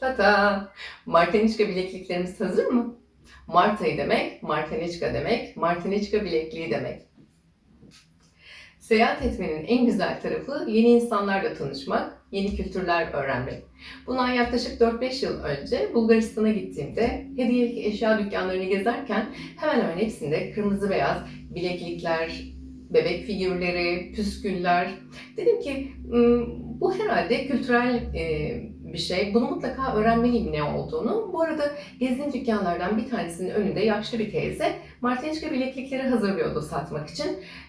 Tata! Martiniçka bilekliklerimiz hazır mı? Mart ayı demek, Martiniçka demek, Martiniçka bilekliği demek. Seyahat etmenin en güzel tarafı yeni insanlarla tanışmak, yeni kültürler öğrenmek. Bundan yaklaşık 4-5 yıl önce Bulgaristan'a gittiğimde hediyelik eşya dükkanlarını gezerken hemen hemen hepsinde kırmızı beyaz bileklikler, bebek figürleri, püsküller. Dedim ki "Hmm, bu herhalde kültürel e, bir şey. Bunu mutlaka öğrenmeliyim ne olduğunu. Bu arada gezdiğim dükkanlardan bir tanesinin önünde yaşlı bir teyze Martiniçka bileklikleri hazırlıyordu satmak için.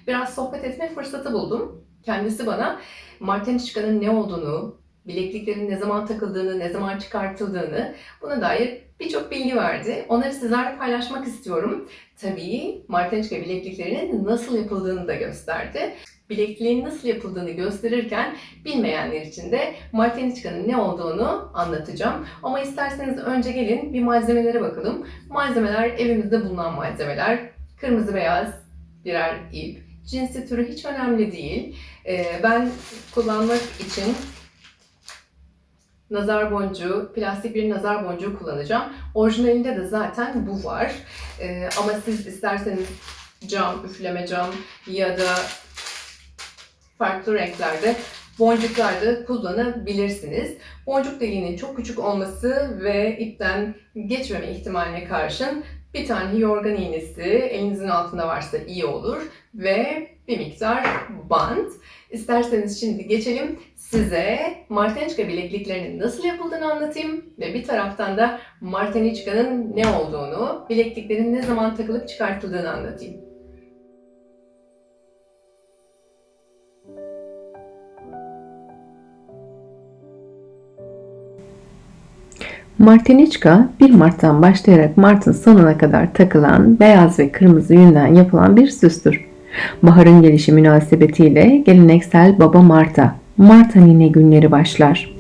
Biraz sohbet etme fırsatı buldum. Kendisi bana Martiniçka'nın ne olduğunu, bilekliklerin ne zaman takıldığını, ne zaman çıkartıldığını buna dair birçok bilgi verdi. Onları sizlerle paylaşmak istiyorum. Tabii Martiniçka bilekliklerinin nasıl yapıldığını da gösterdi. Bilekliğin nasıl yapıldığını gösterirken bilmeyenler için de Martiniçka'nın ne olduğunu anlatacağım. Ama isterseniz önce gelin bir malzemelere bakalım. Malzemeler evimizde bulunan malzemeler. Kırmızı beyaz birer ip. Cinsi türü hiç önemli değil. Ee, ben kullanmak için nazar boncuğu, plastik bir nazar boncuğu kullanacağım. Orijinalinde de zaten bu var. Ee, ama siz isterseniz cam, üfleme cam ya da farklı renklerde boncuklar da kullanabilirsiniz. Boncuk deliğinin çok küçük olması ve ipten geçmeme ihtimaline karşın bir tane yorgan iğnesi elinizin altında varsa iyi olur ve bir miktar bant. İsterseniz şimdi geçelim size Martiniçka bilekliklerinin nasıl yapıldığını anlatayım ve bir taraftan da Martiniçka'nın ne olduğunu, bilekliklerin ne zaman takılıp çıkartıldığını anlatayım. Martiniçka 1 Mart'tan başlayarak Mart'ın sonuna kadar takılan beyaz ve kırmızı yünden yapılan bir süstür. Baharın gelişi münasebetiyle geleneksel Baba Mart'a, Mart'a Nine günleri başlar.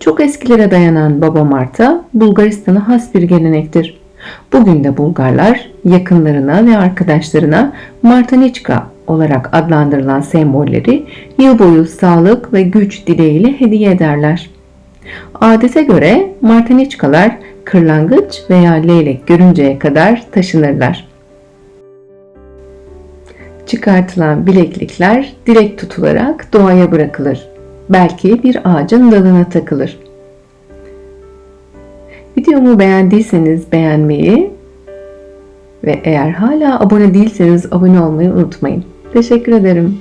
Çok eskilere dayanan Baba Mart'a Bulgaristan'a has bir gelenektir. Bugün de Bulgarlar yakınlarına ve arkadaşlarına Martaniçka olarak adlandırılan sembolleri yıl boyu sağlık ve güç dileğiyle hediye ederler. Adete göre martaniçkalar kırlangıç veya leylek görünceye kadar taşınırlar. Çıkartılan bileklikler dilek tutularak doğaya bırakılır. Belki bir ağacın dalına takılır. Videomu beğendiyseniz beğenmeyi ve eğer hala abone değilseniz abone olmayı unutmayın. Teşekkür ederim.